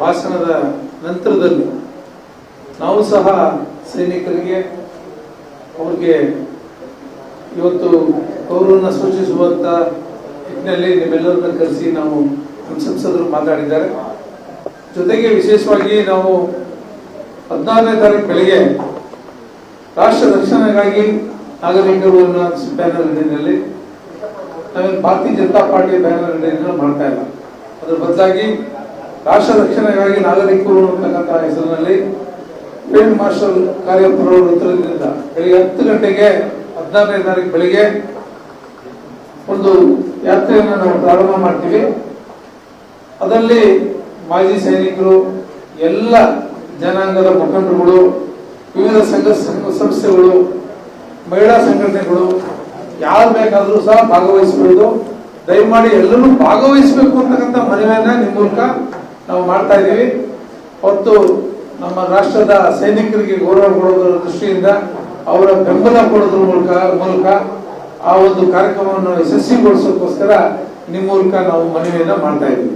ಭಾಷಣದ ನಂತರದಲ್ಲಿ ನಾವು ಸಹ ಸೈನಿಕರಿಗೆ ಅವ್ರಿಗೆ ಇವತ್ತು ಗೌರವನ ಸೂಚಿಸುವಂತ ನಿಟ್ಟಿನಲ್ಲಿ ನಿಮ್ಮೆಲ್ಲರನ್ನ ಕರೆಸಿ ನಾವು ನಮ್ಮ ಸಂಸದರು ಮಾತಾಡಿದ್ದಾರೆ. ಜೊತೆಗೆ ವಿಶೇಷವಾಗಿ ನಾವು ಹದಿನಾರನೇ ತಾರೀಕು ಬೆಳಿಗ್ಗೆ ರಾಷ್ಟ್ರ ರಕ್ಷಣೆಗಾಗಿ ನಾಗರಿಕರು ಅನ್ನೋ ಬ್ಯಾನರ್ ಅಡಿಯಲ್ಲಿ ನಾವೇನು ಭಾರತೀಯ ಜನತಾ ಪಾರ್ಟಿ ಬ್ಯಾನರ್ ಅಡಿಯಲ್ಲಿ ಮಾಡ್ತಾ ಇಲ್ಲ. ಅದ್ರ ಬದಲಾಗಿ ರಾಷ್ಟ್ರ ರಕ್ಷಣೆಗಾಗಿ ನಾಗರಿಕರು ಅಂತಕ್ಕಂಥ ಹೆಸರಿನಲ್ಲಿ ಫೀಲ್ಡ್ ಮಾರ್ಷಲ್ ಕಾರ್ಯಪುರ ವೃತ್ತದಿಂದ ಬೆಳಿಗ್ಗೆ ಹತ್ತು ಗಂಟೆಗೆ ಹದಿನಾರನೇ ತಾರೀಕು ಬೆಳಿಗ್ಗೆ ಒಂದು ಯಾತ್ರೆಯನ್ನು ನಾವು ಪ್ರಾರಂಭ ಮಾಡ್ತೀವಿ. ಅದರಲ್ಲಿ ಮಾಜಿ ಸೈನಿಕರು, ಎಲ್ಲ ಜನಾಂಗದ ಮುಖಂಡರುಗಳು, ವಿವಿಧ ಸಂಘ- ಸಂಸ್ಥೆಗಳು, ಮಹಿಳಾ ಸಂಘಟನೆಗಳು, ಯಾರು ಬೇಕಾದರೂ ಸಹ ಭಾಗವಹಿಸಬಹುದು ದಯಮಾಡಿ ಎಲ್ಲರೂ ಭಾಗವಹಿಸಬೇಕು ಅಂತಕ್ಕಂಥ ಮನವಿಯನ್ನ ನಿಮ್ಮ ಮೂಲಕ ನಾವು ಮಾಡ್ತಾ ಇದ್ದೀವಿ. ಮತ್ತು ನಮ್ಮ ರಾಷ್ಟ್ರದ ಸೈನಿಕರಿಗೆ ಗೌರವ ಕೊಡೋದರ ದೃಷ್ಟಿಯಿಂದ ಅವರ ಬೆಂಬಲ ಕೊಡೋದ್ರ ಮೂಲಕ ಮೂಲಕ ಆ ಒಂದು ಕಾರ್ಯಕ್ರಮವನ್ನು ಯಶಸ್ವಿಗೊಳಿಸೋಕ್ಕೋಸ್ಕರ ನಿಮ್ಮ ಮೂಲಕ ನಾವು ಮನವಿಯನ್ನು ಮಾಡ್ತಾ ಇದ್ದೀವಿ.